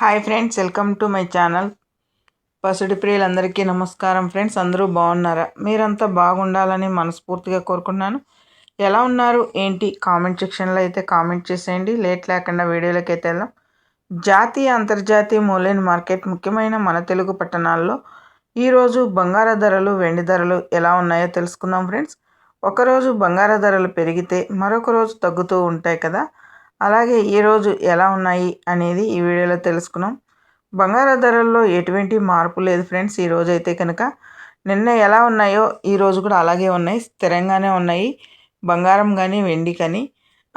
Hi friends welcome to my channel. పసుడి ప్రియులందరికీ నమస్కారం friends అందరూ బాగున్నారా? మీరంతా బాగుండాలని మనస్ఫూర్తిగా కోరుకున్నాను ఎలా ఉన్నారు? ఏంటి? కామెంట్ సెక్షన్లో అయితే కామెంట్ చేసేయండి. లేట్ లేకుండా వీడియోలోకి అయితే వెళ్దాం. జాతీయ అంతర్జాతీయ మూలైన మార్కెట్ ముఖ్యమైన మన తెలుగు పట్టణాల్లో ఈరోజు బంగార ధరలు వెండి ధరలు ఎలా ఉన్నాయో తెలుసుకుందాం ఫ్రెండ్స్. ఒకరోజు బంగార ధరలు పెరిగితే మరొక రోజు తగ్గుతూ ఉంటాయి కదా. అలాగే ఈరోజు ఎలా ఉన్నాయి అనేది ఈ వీడియోలో తెలుసుకున్నాం. బంగారు ధరల్లో ఎటువంటి మార్పు లేదు ఫ్రెండ్స్. ఈరోజు అయితే కనుక నిన్న ఎలా ఉన్నాయో ఈరోజు కూడా అలాగే ఉన్నాయి. స్థిరంగానే ఉన్నాయి. బంగారం కానీ వెండి కానీ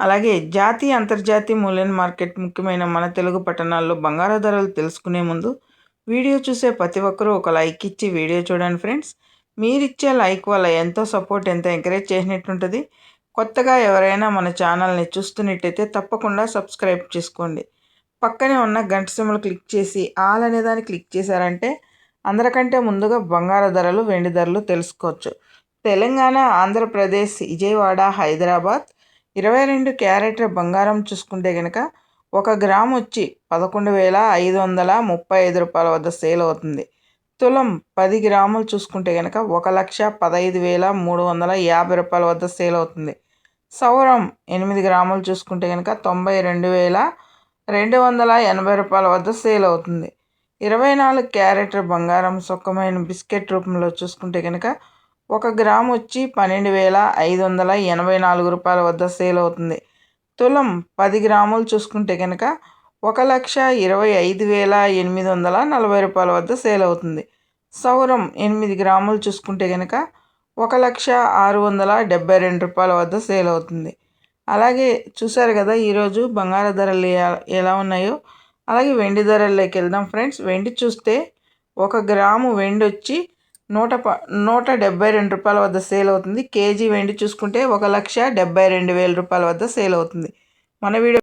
అలాగే జాతీయ అంతర్జాతీయ మూల్యం మార్కెట్ ముఖ్యమైన మన తెలుగు పట్టణాల్లో బంగారు ధరలు తెలుసుకునే ముందు వీడియో చూసే ప్రతి ఒక్కరూ ఒక లైక్ ఇచ్చి వీడియో చూడండి ఫ్రెండ్స్. మీరిచ్చే లైక్ వల్ల ఎంతో సపోర్ట్ ఎంతో ఎంకరేజ్ చేసినట్టుంటుంది. కొత్తగా ఎవరైనా మన ఛానల్ని చూస్తున్నట్టయితే తప్పకుండా సబ్స్క్రైబ్ చేసుకోండి. పక్కనే ఉన్న గంట సిమ్మలు క్లిక్ చేసి ఆల్ అనే దాన్ని క్లిక్ చేశారంటే అందరికంటే ముందుగా బంగారు ధరలు వెండి ధరలు తెలుసుకోవచ్చు. తెలంగాణ ఆంధ్రప్రదేశ్ విజయవాడ హైదరాబాద్ ఇరవై రెండు క్యారెట్ల బంగారం చూసుకుంటే కనుక ఒక గ్రామ్ వచ్చి పదకొండు వేల ఐదు వందల ముప్పై ఐదు రూపాయల వద్ద సేల్ అవుతుంది. తులం పది గ్రాములు చూసుకుంటే కనుక ఒక లక్ష పదహైదు వేల మూడు వందల యాభై రూపాయల వద్ద సేల్ అవుతుంది. సౌరం ఎనిమిది గ్రాములు చూసుకుంటే కనుక తొంభై రెండు వేల రెండు వందల ఎనభై రూపాయల వద్ద సేల్ అవుతుంది. ఇరవై నాలుగు క్యారెట్ బంగారం సుఖమైన బిస్కెట్ రూపంలో చూసుకుంటే కనుక ఒక గ్రామ్ వచ్చి పన్నెండు వేల ఐదు వందల ఎనభై నాలుగు రూపాయల వద్ద సేల్ అవుతుంది. తులం పది గ్రాములు చూసుకుంటే కనుక ఒక లక్ష ఇరవై ఐదు వేల ఎనిమిది వందల నలభై రూపాయల వద్ద సేల్ అవుతుంది. సౌరం ఎనిమిది గ్రాములు చూసుకుంటే కనుక ఒక లక్ష ఆరు వందల డెబ్బై రెండు రూపాయల వద్ద సేల్ అవుతుంది. అలాగే చూసారు కదా ఈరోజు బంగారు ధరలు ఎలా ఉన్నాయో? అలాగే వెండి ధరల్లోకి వెళ్దాం ఫ్రెండ్స్. వెండి చూస్తే ఒక గ్రాము వెండి వచ్చి నూట ప నూట డెబ్బై రెండు రూపాయల వద్ద సేల్ అవుతుంది. కేజీ వెండి చూసుకుంటే ఒక లక్ష డెబ్బై రెండు వేల రూపాయల వద్ద సేల్ అవుతుంది. మన వీడియో